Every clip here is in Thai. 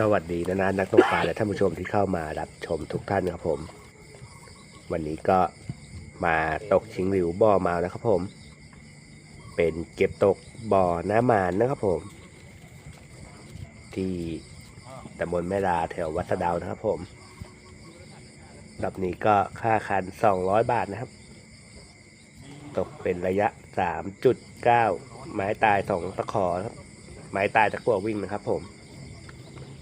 สวัสดีนะนะนักตกปลาและท่านผู้ชมที่เข้ามารับชมทุกท่านครับผม วันนี้ก็มาตกชิงหลิวบ่อมานะครับผม เป็นเก็บตกบ่อน้ำมานนะครับผม ที่ตำบลแม่ลาแถววัดสะดาวนะครับผมรอบนี้ก็ค่าคัน 200 บาทนะครับ ตกเป็นระยะ 3.9 ไม้ตายสองตะขอครับ ไม้ตายตะกั่ววิ่งนะครับผม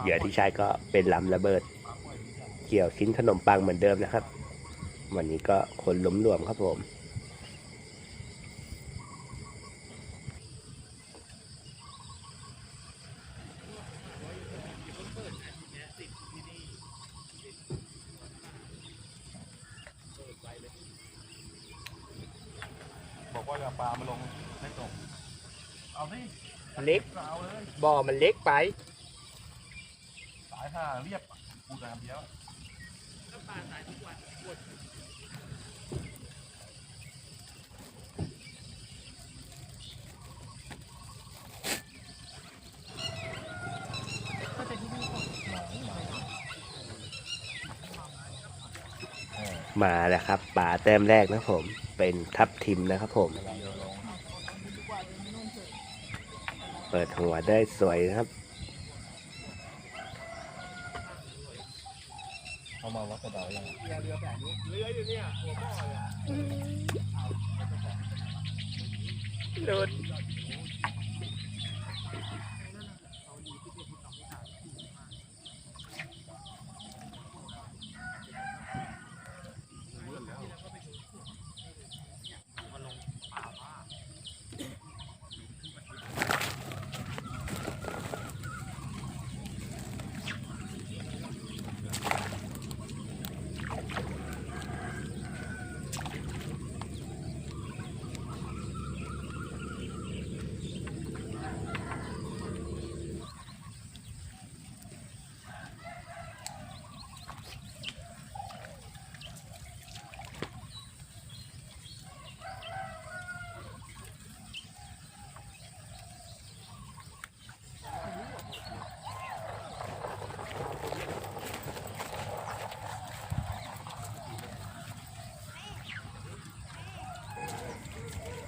เหยื่อที่ใช้ก็เป็นลำระเบิด เกี่ยวชิ้นขนมปังเหมือนเดิมนะครับ วันนี้ก็คนล้มรวมครับผมบอกว่าจะปลามาลงไม่ตกเอาสิเล็กเอาเลยบ่อมันเล็กไปสายห่าเรียบปูน้ำเดียว ก็ปลาสายทุกวันปวดมาแล้วครับป่าแต้มแรกนะผม เป็นทับทิมนะครับผม เปิดหัวได้สวยนะครับ เอามาวัดกระดาษยัง เรือแบบนี้เรื ออยู่เนี่ยหัวบ่อเนี่ยหลุด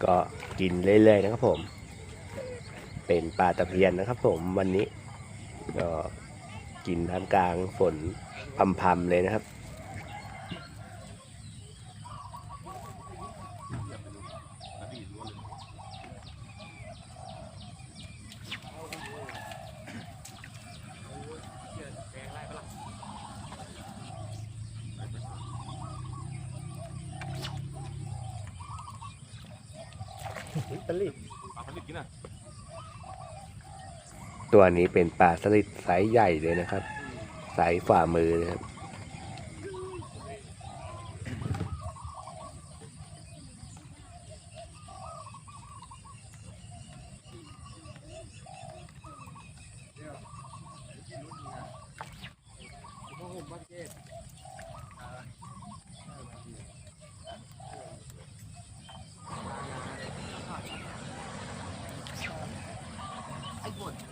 ก็กินเรื่อยๆนะครับผม เป็นปลาตะเพียนนะครับผมวันนี้ก็กินท่ามกลางฝนพำๆเลยนะครับ ตะลิด ปลาผลิตกินอะ ตัวนี้เป็นปลาสลิดไซส์ใหญ่เลยนะครับไซส์ฝ่ามือนะครับไ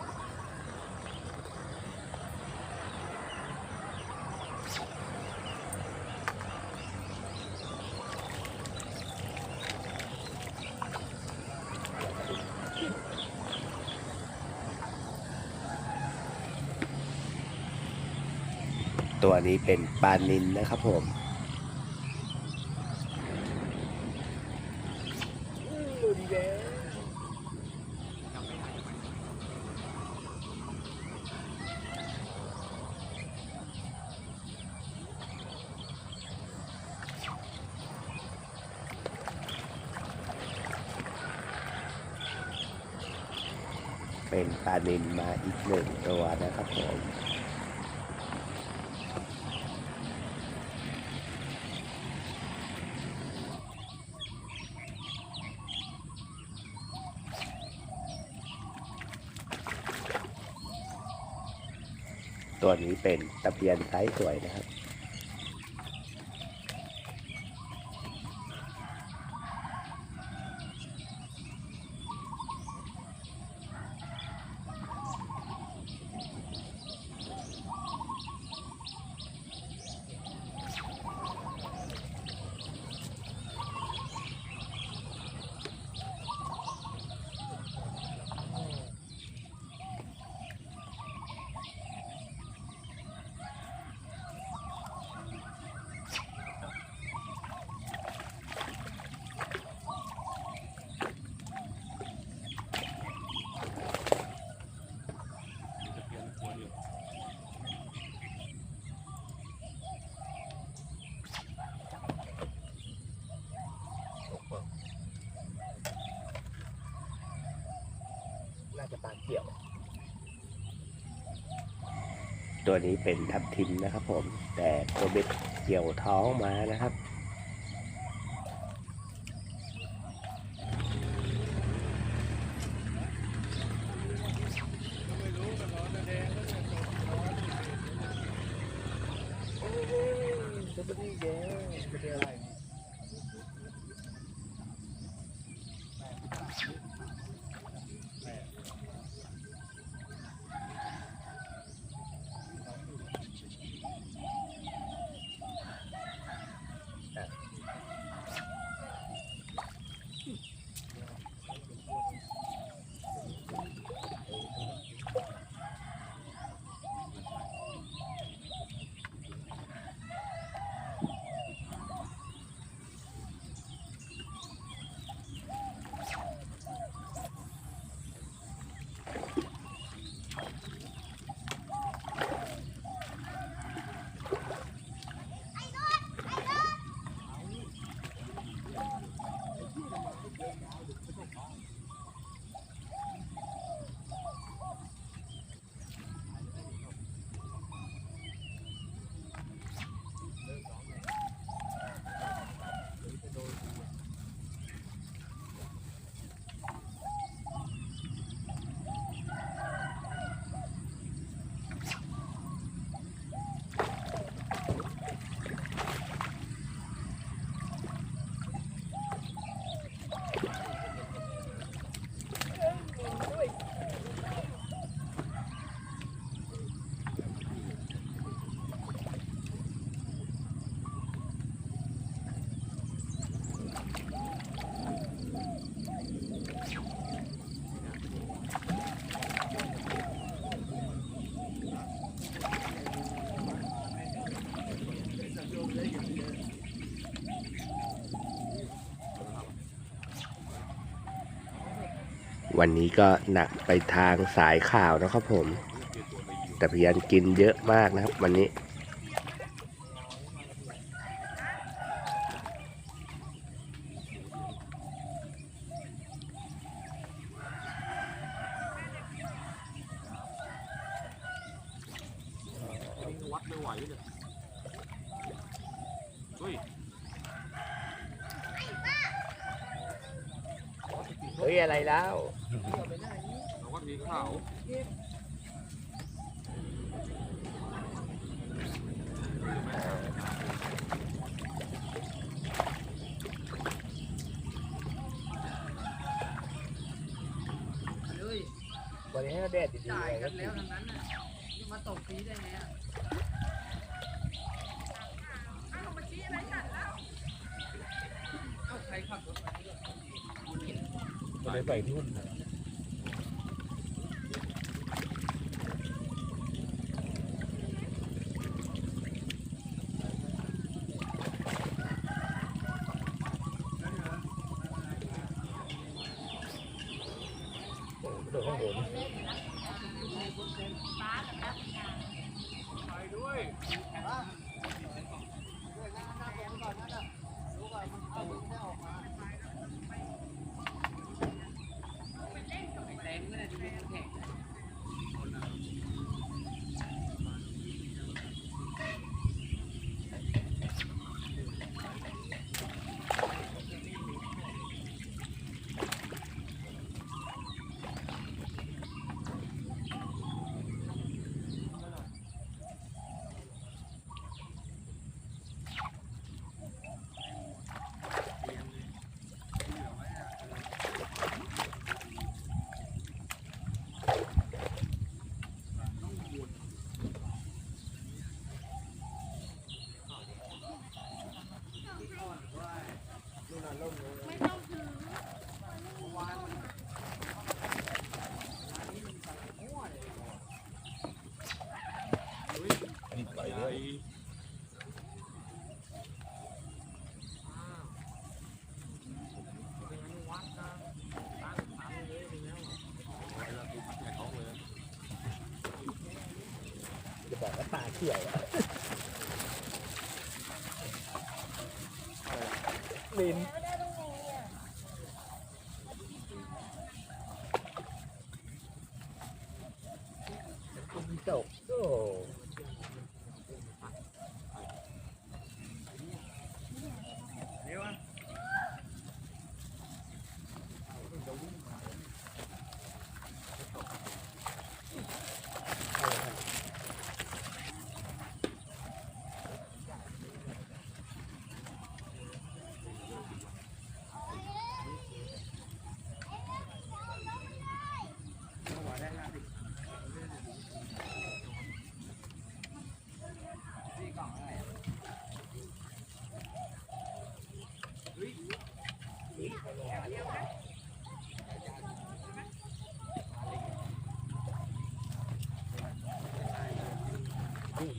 ตัวนี้เป็นปลานินนะครับผม เป็นปลานินมาอีกหนึ่งตัวนะครับผม นี้เป็นตะเพียนไซส์สวยนะครับ เกี่ยว ตัวนี้เป็นทับทิมนะครับผม แต่ตัวเบ็ดเกี่ยวท้องมานะครับโอ้ยจะไม่ได้แย่ไม่ได้อะไร วันนี้ก็หนักไปทางสายข่าวนะครับผม แต่พยานกินเยอะมากนะครับวันนี้ วัดไม่ไหวเนี่ยเฮ้ย เฮ้ยอะไรแล้วเราวัดมีข้าววันนี้ให้แดดดีๆจ่ายเลยกันแล้วทั้งนั้นน่ะจะมาตกฟรีได้ไงอะ เอาใครขับรถมาด้วย มันเลยใส่ทุ่นโดดข้างบนไปด้วยแรงไม่ได้ดูแข่ง ไไม่ต้องถือ นี่ไปเลย จะ บอกว่เขียวลิ้น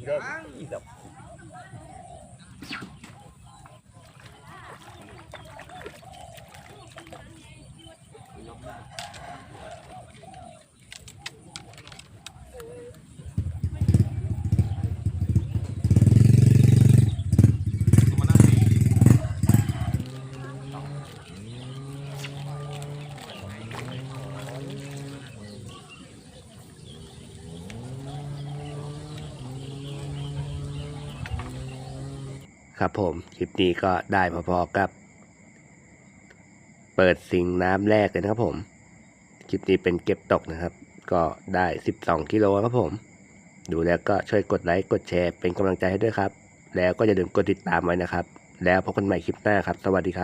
ดีได้ดีแบบ มานั่งนี่ ครับผมคลิปนี้ก็ได้พอๆกับ เปิดสิงน้ำแรกเลยนะครับผม คลิปนี้เป็นเก็บตกนะครับ ก็ได้ 12กิโลครับผม ดูแล้วก็ช่วยกดไลค์กดแชร์เป็นกำลังใจให้ด้วยครับ แล้วก็อย่าลืมกดติดตามไว้นะครับ แล้วพบกันใหม่คลิปหน้าครับ สวัสดีครับ